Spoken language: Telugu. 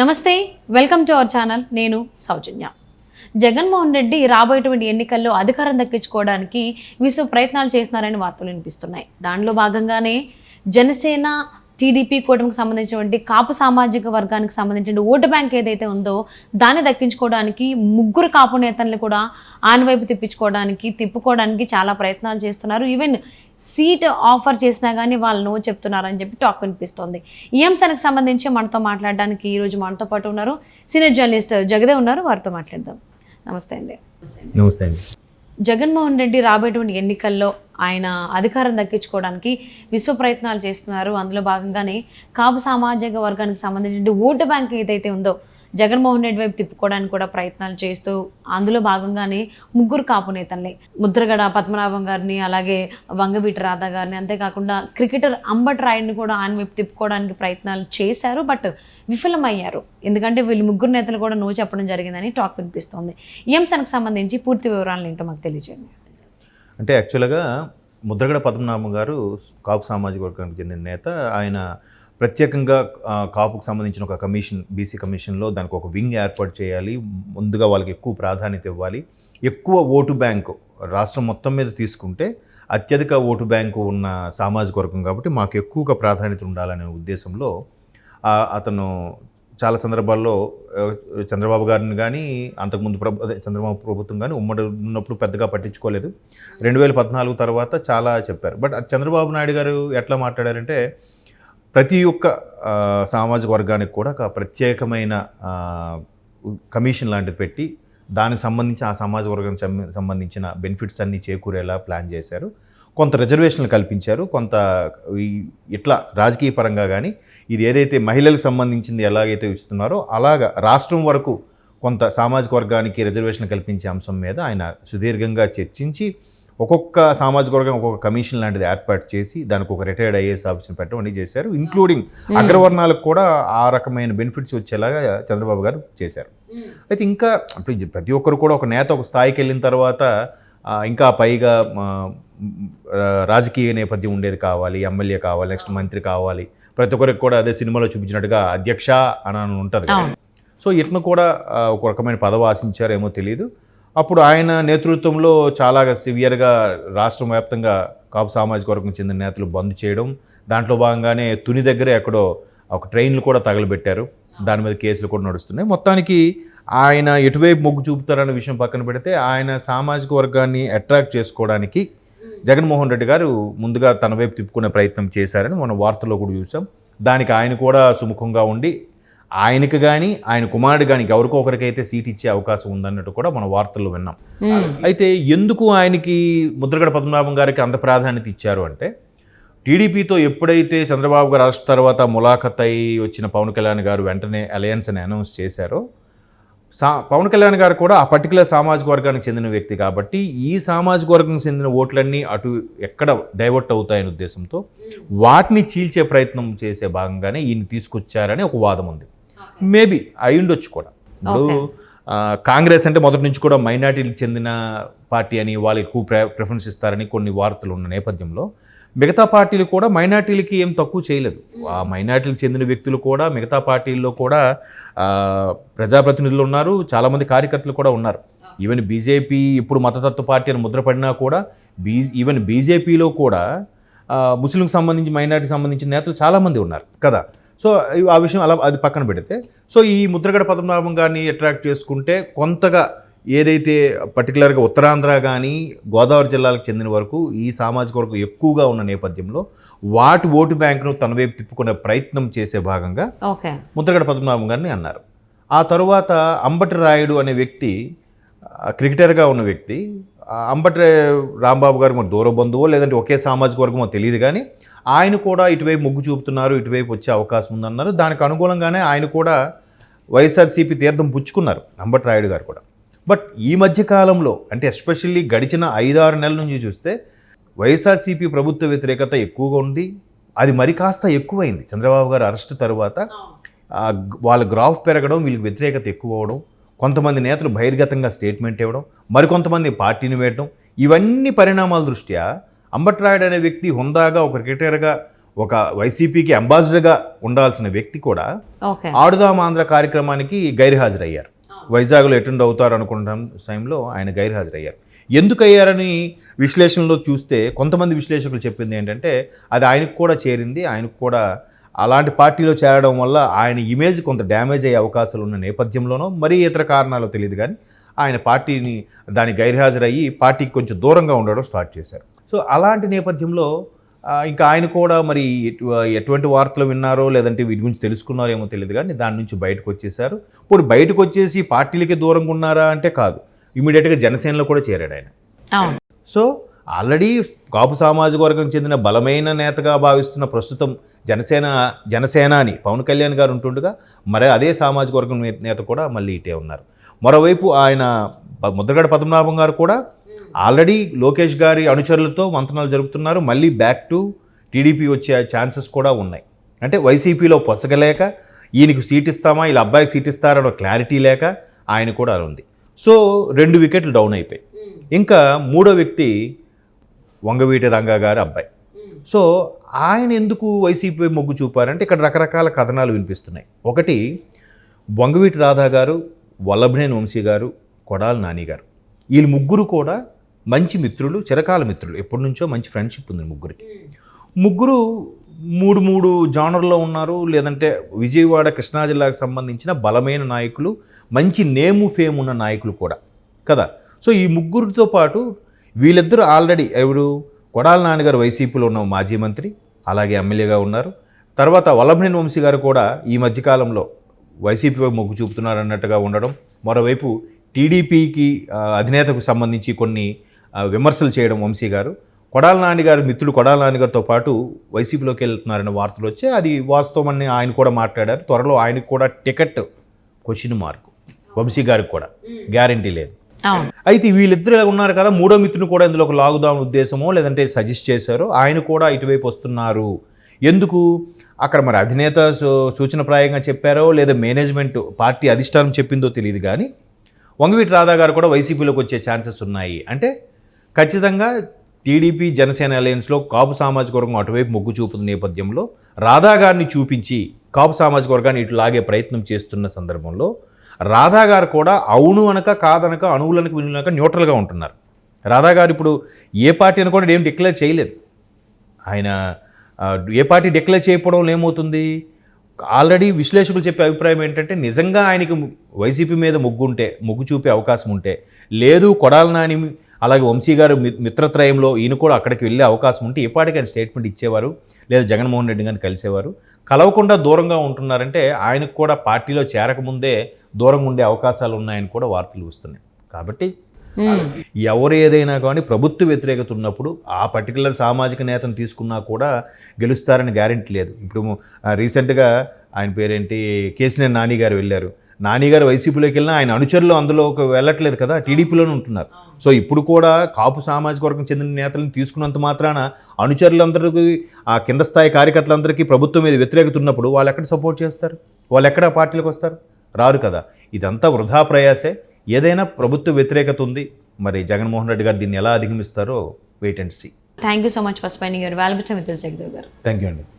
నమస్తే వెల్కమ్ టు అవర్ ఛానల్. నేను సౌజన్య. జగన్మోహన్ రెడ్డి రాబోయేటువంటి ఎన్నికల్లో అధికారం దక్కించుకోవడానికి విశ్వ ప్రయత్నాలు చేస్తున్నారని వార్తలు వినిపిస్తున్నాయి. దానిలో భాగంగానే జనసేన టీడీపీ కూటమికి సంబంధించినటువంటి కాపు సామాజిక వర్గానికి సంబంధించిన ఓటు బ్యాంక్ ఏదైతే ఉందో దాన్ని దక్కించుకోవడానికి ముగ్గురు కాపు నేతల్ని కూడా ఆనవైపు తిప్పించుకోవడానికి తిప్పుకోవడానికి చాలా ప్రయత్నాలు చేస్తున్నారు. ఈవెన్ సీట్ ఆఫర్ చేసినా కానీ వాళ్ళు నో చెప్తున్నారని చెప్పి టాక్ వినిపిస్తోంది. ఈ అంశానికి సంబంధించి మనతో మాట్లాడడానికి ఈరోజు మనతో పాటు ఉన్నారు సీనియర్ జర్నలిస్ట్ జగదే ఉన్నారు. వారితో మాట్లాడదాం. నమస్తే అండి. నమస్తే అండి. జగన్మోహన్ రెడ్డి రాబోయేటువంటి ఎన్నికల్లో ఆయన అధికారం దక్కించుకోవడానికి విశ్వ ప్రయత్నాలు చేస్తున్నారు. అందులో భాగంగానే కాపు సామాజిక వర్గానికి సంబంధించిన ఓటు బ్యాంక్ ఏదైతే ఉందో జగన్మోహన్ రెడ్డి వైపు తిప్పుకోవడానికి కూడా ప్రయత్నాలు చేస్తూ అందులో భాగంగానే ముగ్గురు కాపు నేతల్ని. ముద్రగడ పద్మనాభం గారిని అలాగే వంగవీటి రాధా గారిని అంతేకాకుండా క్రికెటర్ అంబట్ రాయుడిని కూడా ఆయన వైపు తిప్పుకోవడానికి ప్రయత్నాలు చేశారు బట్ విఫలమయ్యారు. ఎందుకంటే వీళ్ళు ముగ్గురు నేతలు కూడా నో చెప్పడం జరిగిందని టాక్ వినిపిస్తోంది. ఈ అంశానికి సంబంధించి పూర్తి వివరాలను ఏంటో మాకు తెలియజేయండి. అంటే యాక్చువల్గా ముద్రగడ పద్మనాభం గారు కాపు సామాజిక వర్గానికి చెందిన నేత. ఆయన ప్రత్యేకంగా కాపుకు సంబంధించిన ఒక కమిషన్ బీసీ కమిషన్లో దానికి ఒక వింగ్ ఏర్పాటు చేయాలి. ముందుగా వాళ్ళకి ఎక్కువ ప్రాధాన్యత ఇవ్వాలి. ఎక్కువ ఓటు బ్యాంకు రాష్ట్రం మొత్తం మీద తీసుకుంటే అత్యధిక ఓటు బ్యాంకు ఉన్న సామాజిక వర్గం కాబట్టి మాకు ఎక్కువగా ప్రాధాన్యత ఉండాలనే ఉద్దేశంలో అతను చాలా సందర్భాల్లో చంద్రబాబు గారిని కానీ అంతకుముందు ప్రభు అదే చంద్రబాబు ప్రభుత్వం కానీ ఉమ్మడి ఉన్నప్పుడు పెద్దగా పట్టించుకోలేదు. రెండు వేల పద్నాలుగు తర్వాత చాలా చెప్పారు. బట్ చంద్రబాబు నాయుడు గారు ఎట్లా మాట్లాడారంటే ప్రతి ఒక్క సామాజిక వర్గానికి కూడా ఒక ప్రత్యేకమైన కమిషన్ లాంటిది పెట్టి దానికి సంబంధించి ఆ సమాజ వర్గానికి సంబంధించిన బెనిఫిట్స్ అన్నీ చేకూరేలా ప్లాన్ చేశారు. కొంత రిజర్వేషన్లు కల్పించారు. కొంత ఇట్లా రాజకీయ పరంగా కానీ ఇది ఏదైతే మహిళలకు సంబంధించింది ఎలాగైతే ఇస్తున్నారో అలాగా రాష్ట్రం వరకు కొంత సామాజిక వర్గానికి రిజర్వేషన్ కల్పించే అంశం మీద ఆయన సుదీర్ఘంగా చర్చించి ఒక్కొక్క సామాజిక వర్గం ఒక్కొక్క కమిషన్ లాంటిది ఏర్పాటు చేసి దానికి ఒక రిటైర్డ్ ఐఏఎస్ ఆఫీస్ని పెట్టడం అన్నీ చేశారు ఇంక్లూడింగ్ అగ్రవర్ణాలకు కూడా ఆ రకమైన బెనిఫిట్స్ వచ్చేలాగా చంద్రబాబు గారు చేశారు. అయితే ఇంకా ప్రతి ఒక్కరు కూడా ఒక నేత ఒక స్థాయికి వెళ్ళిన తర్వాత ఇంకా పైగా రాజకీయ నేపథ్యం ఉండేది కావాలి ఎమ్మెల్యే కావాలి నెక్స్ట్ మంత్రి కావాలి. ప్రతి ఒక్కరికి కూడా అదే సినిమాలో చూపించినట్టుగా అధ్యక్ష అని ఉంటుంది. సో ఇట్ను కూడా ఒక రకమైన పదవి ఆశించారేమో తెలియదు అప్పుడు ఆయన నేతృత్వంలో చాలా సివియర్గా రాష్ట్రం వ్యాప్తంగా కాపు సామాజిక వర్గం చెందిన నేతలు బంద్ చేయడం దాంట్లో భాగంగానే తుని దగ్గర ఎక్కడో ఒక ట్రైన్లు కూడా తగలబెట్టారు. దాని మీద కేసులు కూడా నడుస్తున్నాయి. మొత్తానికి ఆయన ఎటువైపు మొగ్గు చూపుతారనే విషయం పక్కన పెడితే ఆయన సామాజిక వర్గాన్ని అట్రాక్ట్ చేసుకోవడానికి జగన్మోహన్ రెడ్డి గారు ముందుగా తన వైపు తిప్పుకునే ప్రయత్నం చేశారని మనం వార్తల్లో కూడా చూసాం. దానికి ఆయన కూడా సుముఖంగా ఉండి ఆయనకు కానీ ఆయన కుమారుడు కానీ ఎవరికో ఒకరికైతే సీట్ ఇచ్చే అవకాశం ఉందన్నట్టు కూడా మన వార్తల్లో విన్నాం. అయితే ఎందుకు ఆయనకి ముద్రగడ పద్మనాభం గారికి అంత ప్రాధాన్యత ఇచ్చారు అంటే టీడీపీతో ఎప్పుడైతే చంద్రబాబు గారు అరెస్ట్ తర్వాత ములాఖత్ అయి వచ్చిన పవన్ కళ్యాణ్ గారు వెంటనే అలయన్స్ అని అనౌన్స్ చేశారో సా పవన్ కళ్యాణ్ గారు కూడా ఆ పర్టికులర్ సామాజిక వర్గానికి చెందిన వ్యక్తి కాబట్టి ఈ సామాజిక వర్గం చెందిన ఓట్లన్నీ అటు ఎక్కడ డైవర్ట్ అవుతాయనే ఉద్దేశంతో వాటిని చీల్చే ప్రయత్నం చేసే భాగంగానే ఈయన తీసుకొచ్చారని ఒక వాదం ఉంది మేబీ అయి ఉండొచ్చు కూడా. ఇప్పుడు కాంగ్రెస్ అంటే మొదటి నుంచి కూడా మైనార్టీలకు చెందిన పార్టీ అని వాళ్ళు ఎక్కువ ప్ర ప్రిఫరెన్స్ ఇస్తారని కొన్ని వార్తలు ఉన్న నేపథ్యంలో మిగతా పార్టీలు కూడా మైనార్టీలకి ఏం తక్కువ చేయలేదు. ఆ మైనార్టీలకు చెందిన వ్యక్తులు కూడా మిగతా పార్టీల్లో కూడా ప్రజాప్రతినిధులు ఉన్నారు చాలామంది కార్యకర్తలు కూడా ఉన్నారు. ఈవెన్ బీజేపీ ఇప్పుడు మతతత్వ పార్టీ అని ముద్రపడినా కూడా బీ ఈవెన్ బీజేపీలో కూడా ముస్లింకి సంబంధించి మైనార్టీకి సంబంధించిన నేతలు చాలామంది ఉన్నారు. కదా. సో ఆ విషయం అలా అది పక్కన పెడితే సో ఈ ముద్రగడ పద్మనాభం గారిని అట్రాక్ట్ చేసుకుంటే కొంతగా ఏదైతే పర్టికులర్గా ఉత్తరాంధ్ర కానీ గోదావరి జిల్లాలకు చెందిన వరకు ఈ సామాజిక వర్గం ఎక్కువగా ఉన్న నేపథ్యంలో వాటి ఓటు బ్యాంకును తన వైపు తిప్పుకునే ప్రయత్నం చేసే భాగంగా ముద్రగడ పద్మనాభం గారిని అన్నారు. ఆ తరువాత అంబటి రాయుడు అనే వ్యక్తి క్రికెటర్గా ఉన్న వ్యక్తి ఆ, అంబటి రాంబాబు గారు మన దూర బంధువో లేదంటే ఒకే సామాజిక వర్గమో తెలియదు కానీ ఆయన కూడా ఇటువైపు మొగ్గు చూపుతున్నారు ఇటువైపు వచ్చే అవకాశం ఉందన్నారు. దానికి అనుగుణంగానే ఆయన కూడా వైఎస్ఆర్సీపీ తీర్థం పుచ్చుకున్నారు అంబటి రాయుడు గారు కూడా. బట్ ఈ మధ్య కాలంలో అంటే ఎస్పెషల్లీ గడిచిన ఐదారు నెలల నుంచి చూస్తే వైఎస్ఆర్సీపీ ప్రభుత్వ వ్యతిరేకత ఎక్కువగా ఉంది. అది మరి కాస్త ఎక్కువైంది. చంద్రబాబు గారు అరెస్ట్ తర్వాత వాళ్ళ గ్రాఫ్ పెరగడం వీళ్ళకి వ్యతిరేకత ఎక్కువ అవడం కొంతమంది నేతలు బహిర్గతంగా స్టేట్మెంట్ ఇవ్వడం మరికొంతమంది పార్టీని వేయడం ఇవన్నీ పరిణామాల దృష్ట్యా అంబట్రాయుడు అనే వ్యక్తి హుందాగా ఒక క్రికెటర్గా ఒక వైసీపీకి అంబాసిడర్గా ఉండాల్సిన వ్యక్తి కూడా ఆడుదాం ఆంధ్ర కార్యక్రమానికి గైర్హాజరయ్యారు. వైజాగ్లో అటెండ్ అవుతారు అనుకుంటాం టైంలో ఆయన గైర్హాజరయ్యారు. ఎందుకు అయ్యారని విశ్లేషణలో చూస్తే కొంతమంది విశ్లేషకులు చెప్పింది ఏంటంటే అది ఆయనకు కూడా చేరింది ఆయనకు కూడా అలాంటి పార్టీలో చేరడం వల్ల ఆయన ఇమేజ్ కొంత డ్యామేజ్ అయ్యే అవకాశాలు ఉన్న నేపథ్యంలోనో మరీ ఇతర కారణాలు తెలియదు కానీ ఆయన పార్టీని దాని గైర్హాజరయ్యి పార్టీకి కొంచెం దూరంగా ఉండడం స్టార్ట్ చేశారు. సో అలాంటి నేపథ్యంలో ఇంకా ఆయన కూడా మరి ఎటు- ఎటువంటి వార్తలు విన్నారో లేదంటే వీటి గురించి తెలుసుకున్నారో ఏమో తెలియదు కానీ దాని నుంచి బయటకు వచ్చేసారు ఇప్పుడు బయటకు వచ్చేసి పార్టీలకి దూరంగా ఉన్నారా అంటే కాదు. ఇమీడియట్గా జనసేనలో కూడా చేరాడు ఆయన. సో ఆల్రెడీ కాపు సామాజిక వర్గం చెందిన బలమైన నేతగా భావిస్తున్న ప్రస్తుతం జనసేన జనసేనాని పవన్ కళ్యాణ్ గారు ఉంటుండగా మరి అదే సామాజిక వర్గం నేత కూడా మళ్ళీ ఇటే ఉన్నారు. మరోవైపు ఆయన ముద్రగడ పద్మనాభం గారు కూడా ఆల్రెడీ లోకేష్ గారి అనుచరులతో మంతనాలు జరుపుతున్నారు. మళ్ళీ బ్యాక్ టు టీడీపీ వచ్చే ఛాన్సెస్ కూడా ఉన్నాయి. అంటే వైసీపీలో పొసగలేక ఈయనకు సీట్ ఇస్తామా వీళ్ళ అబ్బాయికి సీట్ ఇస్తారన్న క్లారిటీ లేక ఆయన కూడా అలా ఉంది. సో రెండు వికెట్లు డౌన్ అయిపోయాయి. ఇంకా మూడో వ్యక్తి వంగవీటి రంగా గారి అబ్బాయి. సో ఆయన ఎందుకు వైసీపీ మొగ్గు చూపారంటే ఇక్కడ రకరకాల కథనాలు వినిపిస్తున్నాయి. ఒకటి వంగవీటి రాధా గారు వల్లభనేని వంశీ గారు కొడాల నాని గారు. వీళ్ళు ముగ్గురు కూడా మంచి మిత్రులు చిరకాల మిత్రులు. ఎప్పటి నుంచో మంచి ఫ్రెండ్షిప్ ఉంది ముగ్గురికి. ముగ్గురు మూడు మూడు జానర్లో ఉన్నారు. లేదంటే విజయవాడ కృష్ణా జిల్లాకు సంబంధించిన బలమైన నాయకులు మంచి నేము ఫేమ్ ఉన్న నాయకులు కూడా. కదా? సో ఈ ముగ్గురితో పాటు వీళ్ళిద్దరూ ఆల్రెడీ ఎవరు? కొడాల నాన్నగారు వైసీపీలో ఉన్న మాజీ మంత్రి అలాగే ఎమ్మెల్యేగా ఉన్నారు. తర్వాత వల్లభనేని వంశీ గారు కూడా ఈ మధ్యకాలంలో వైసీపీ మొగ్గు చూపుతున్నారు అన్నట్టుగా ఉండడం మరోవైపు టీడీపీకి అధినేతకు సంబంధించి కొన్ని విమర్శలు చేయడం వంశీ గారు. కొడాల నాని గారు మిత్రుడు కొడాల నాని గారితో పాటు వైసీపీలోకి వెళ్తున్నారనే వార్తలు వచ్చి అది వాస్తవమని ఆయన కూడా మాట్లాడారు. త్వరలో ఆయనకు కూడా టికెట్ క్వశ్చన్ మార్క్. వంశీ గారికి కూడా. గ్యారంటీ లేదు. అయితే వీళ్ళిద్దరు ఇలా ఉన్నారు కదా మూడో మిత్రుని కూడా ఇందులో ఒక లాగుదాం ఉద్దేశమో లేదంటే సజెస్ట్ చేశారో. ఆయన కూడా ఇటువైపు వస్తున్నారు. ఎందుకు? అక్కడ మరి అధినేత సూ- సూచనప్రాయంగా చెప్పారో లేదా మేనేజ్మెంట్ పార్టీ అధిష్టానం చెప్పిందో తెలియదు కానీ వంగవీటి రాధా గారు కూడా వైసీపీలోకి వచ్చే ఛాన్సెస్ ఉన్నాయి. అంటే ఖచ్చితంగా టీడీపీ జనసేన అలయన్స్లో కాపు సామాజిక వర్గం అటువైపు మొగ్గు చూపుతున్న నేపథ్యంలో రాధా గారిని చూపించి కాపు సామాజిక వర్గాన్ని ఇటు లాగే ప్రయత్నం చేస్తున్న సందర్భంలో రాధా గారు కూడా అవును అనక కాదనక అణువులనక వినులనక న్యూట్రల్గా ఉంటున్నారు. రాధా గారు ఇప్పుడు ఏ పార్టీ అని కూడా ఏం డిక్లేర్ చేయలేదు. ఆయన ఏ పార్టీ డిక్లేర్ చేయకపోవడం వల్ల ఏమవుతుంది? ఆల్రెడీ విశ్లేషకులు చెప్పే అభిప్రాయం ఏంటంటే నిజంగా ఆయనకి వైసీపీ మీద ముగ్గుంటే ముగ్గు మొగ్గు చూపే అవకాశం ఉంటే లేదు కొడాల నాని అలాగే వంశీ గారు మిత్రత్రయంలో ఈయన కూడా అక్కడికి వెళ్ళే అవకాశం ఉంటే ఏ పాటికి ఆయన స్టేట్మెంట్ ఇచ్చేవారు? లేదా జగన్మోహన్ రెడ్డి గారిని కలిసేవారు? కలవకుండా దూరంగా ఉంటున్నారంటే ఆయనకు కూడా పార్టీలో చేరకముందే దూరంగా ఉండే అవకాశాలు ఉన్నాయని కూడా వార్తలు వస్తున్నాయి. కాబట్టి. ఎవరు ఏదైనా కానీ ప్రభుత్వ వ్యతిరేకత ఉన్నప్పుడు ఆ పర్టికులర్ సామాజిక నేతను తీసుకున్నా కూడా గెలుస్తారని గ్యారెంటీ లేదు. ఇప్పుడు రీసెంట్గా ఆయన పేరేంటి? కేసీఆర్ నాని గారు వెళ్ళారు. నాని గారు వైసీపీలోకి వెళ్ళినా ఆయన అనుచరులు అందులో ఒక వెళ్ళట్లేదు కదా టీడీపీలోనే ఉంటున్నారు. సో ఇప్పుడు కూడా కాపు సామాజిక వర్గం చెందిన నేతలను తీసుకున్నంత మాత్రాన అనుచరులందరికీ ఆ కింద స్థాయి కార్యకర్తలందరికీ ప్రభుత్వం మీద వ్యతిరేకత ఉన్నప్పుడు వాళ్ళు ఎక్కడ సపోర్ట్ చేస్తారు? వాళ్ళు ఎక్కడ పార్టీలకు వస్తారు? రారు కదా. ఇదంతా వృధా ప్రయాసే. ఏదైనా ప్రభుత్వ వ్యతిరేకత ఉంది. మరి జగన్మోహన్ రెడ్డి గారు దీన్ని ఎలా అధిగమిస్తారో wait and see. Thank you so much for spending your valuable time with Jagadev garu. Thank you అండి.